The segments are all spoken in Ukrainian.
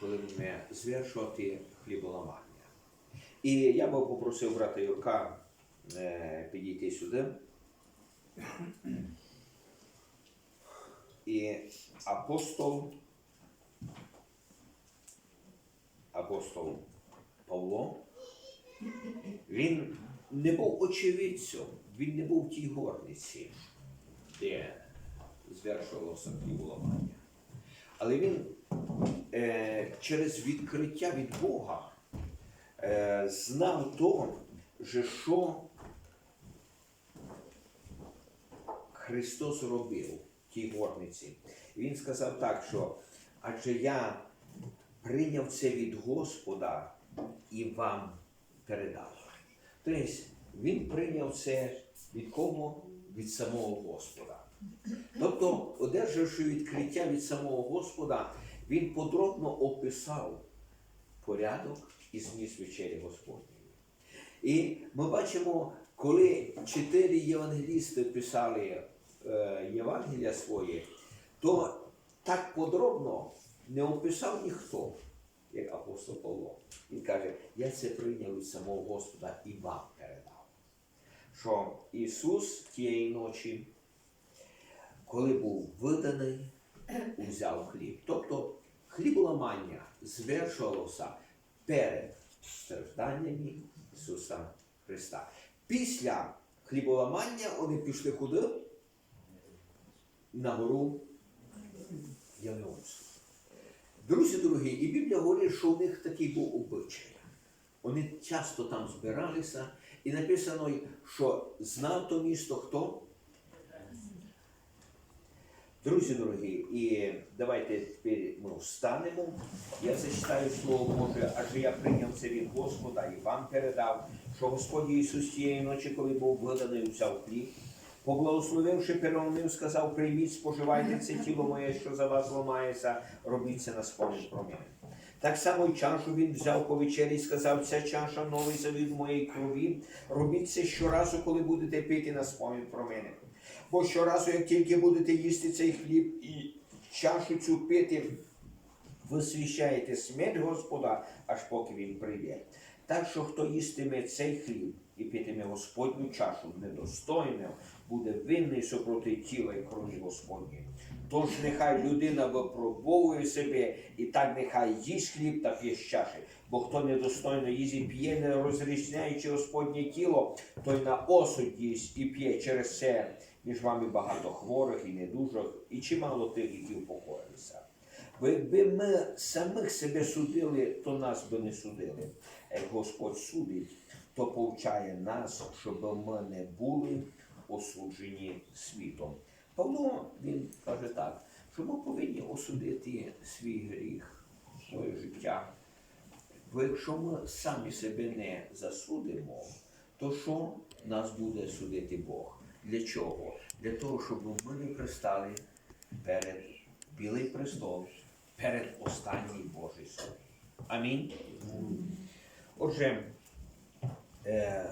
коли будемо звершувати хліболамання. І я би попросив брата Юрка е, підійти сюди. І апостол, апостол Павло, він не був очевидцем, він не був в тій горниці, де звершувалося хліболамання. Але він е, через відкриття від Бога е, знав то, же, що Христос робив тій горниці. Він сказав так, що адже я прийняв це від Господа і вам передав. Тобто він прийняв це від кого? Від самого Господа. Тобто, одержавши відкриття від самого Господа, він подробно описав порядок і зміст вечері Господньої. І ми бачимо, коли чотири євангелісти писали е, Євангелія своє, то так подробно не описав ніхто, як апостол Павло. Він каже, я це прийняв від самого Господа і вам передав. Що Ісус тієї ночі, коли був виданий, узяв хліб. Тобто хліболамання звершувалося перед стражданнями Ісуса Христа. Після хліболамання вони пішли куди? На гору Єлеонську. Друзі дорогі, і Біблія говорить, що у них такий був обичай. Вони часто там збиралися, і написано, що знав то місто хто? Друзі дорогі, і давайте тепер ми встанемо. Я зачитаю Слово Боже, адже я прийняв це від Господа і вам передав, що Господь Ісус тієї ночі, коли був виданий, взяв хліб, поблагословивши, переломив, сказав, прийміть, споживайте це тіло моє, що за вас ламається, робіть це на спомін про мене. Так само й чашу він взяв по вечері і сказав, ця чаша новий завід моєї крові, робіть це щоразу, коли будете пити на спомін про мене. Бо щоразу, як тільки будете їсти цей хліб і чашу цю пити, ви свящаєте смерть Господа, аж поки він прийде. Так що хто їстиме цей хліб і питиме Господню чашу недостойно, буде винний супроти тіла і крові Господньої. Тож нехай людина випробовує себе, і так нехай їсть хліб та п'є з чаші. Бо хто недостойно їсть і п'є, не розрізняючи Господнє тіло, той на осуд їсть і п'є через це між вами багато хворих і недужих, і чимало тих, які упокоїлися. Якби ми самих себе судили, то нас би не судили. Як Господь судить, то повчає нас, щоб ми не були осуджені світом. Павло він каже так, що ми повинні осудити свій гріх, своє життя. Бо якщо ми самі себе не засудимо, то що нас буде судити Бог? Для чого? Для того, щоб ми не пристали перед білий престол, перед останній Божий суд. Амінь. Отже, е,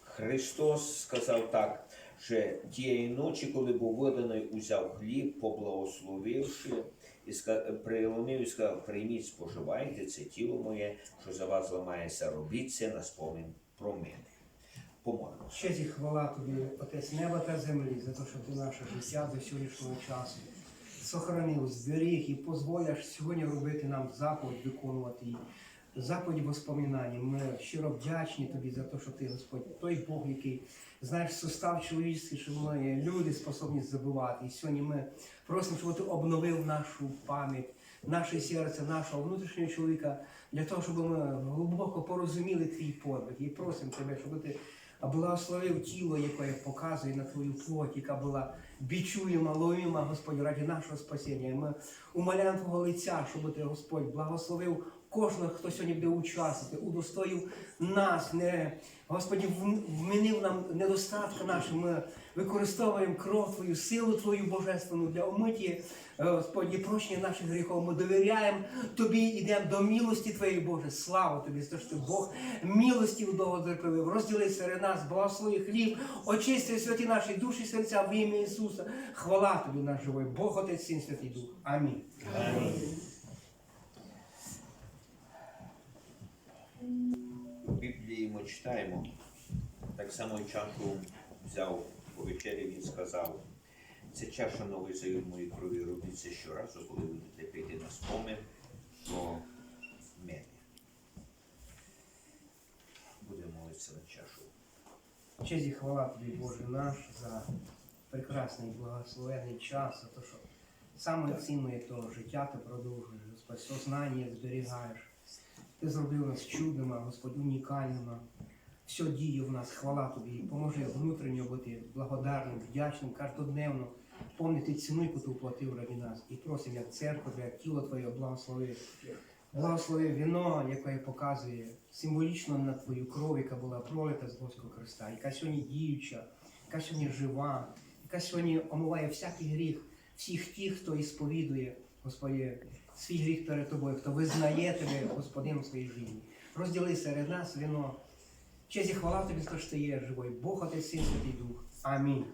Христос сказав так, що тієї ночі, коли був виданий, узяв хліб, поблагословивши, і приломив і сказав, прийміть, споживайте це тіло моє, що за вас ламається, робіть це на спомин про мене. Помолимося. Честь і хвала тобі, Отець неба та землі, за те, що ти наше життя до сьогоднішнього часу сохранив, зберіг і дозволяш сьогодні робити нам заповідь, виконувати її. Заповідь воспоминання. Ми щиро вдячні тобі за те, що ти, Господь, той Бог, який знаєш сустав чоловічський, що ми люди способні забувати. І сьогодні ми просимо, щоб ти обновив нашу пам'ять, наше серце, нашого внутрішнього чоловіка, для того, щоб ми глибоко порозуміли твій подвиг. І просимо тебе, щоб ти благословив тіло, яке показує на твою плоть, яка була бічуєма, ловима, Господь, раді нашого спасіння. І ми умоляємо Твого лиця, щоб ти, Господь, благословив кожного, хто сьогодні буде участвувати, удостоїв нас, не, Господі, вмінив нам недостатки наші. Ми використовуємо кров Твою, силу Твою божественну для омиття, е, Господі, прощення наших гріхів. Ми довіряємо Тобі, йдемо до милості Твоєї, Боже. Слава Тобі, що Бог милості довготерпеливий. Розділи серед нас, благослови хліб, очисти святі наші душі серця в ім'я Ісуса. Хвала Тобі, наш живий Бог, Отець, Син, Святий Дух. Амінь. Читаємо. Так само чашу взяв по вечері, він сказав, це чаша новий завір моїй крові, робіть це щоразу, коли будете пити на спомин про мене. Будемо молитися на чашу. Честь і хвала тобі, Боже наш, за прекрасний благословенний час, за те, що саме цінне то життя ти продовжуєш, Господь, сознання зберігаєш. Ти зробив нас чудними, Господь, унікальними. Все діє в нас, хвала тобі. Поможи внутрішньо бути благодарним, вдячним, кожнодневно помнити ціну, яку ти оплатив раді нас. І просимо, як церкву, як тіло Твоє, благослови. Благослови віно, яке показує символічно на твою кров, яка була пролита з Божого Христа, яка сьогодні діюча, яка сьогодні жива, яка сьогодні омиває всякий гріх, всіх тих, хто ісповідує, Господи, свій гріх перед тобою, хто визнає тебе Господином своїй житті. Розділи серед нас віно. Честь і хвала тобі, що ти є живий. Бог Отець, Син, Святий Дух. Амінь.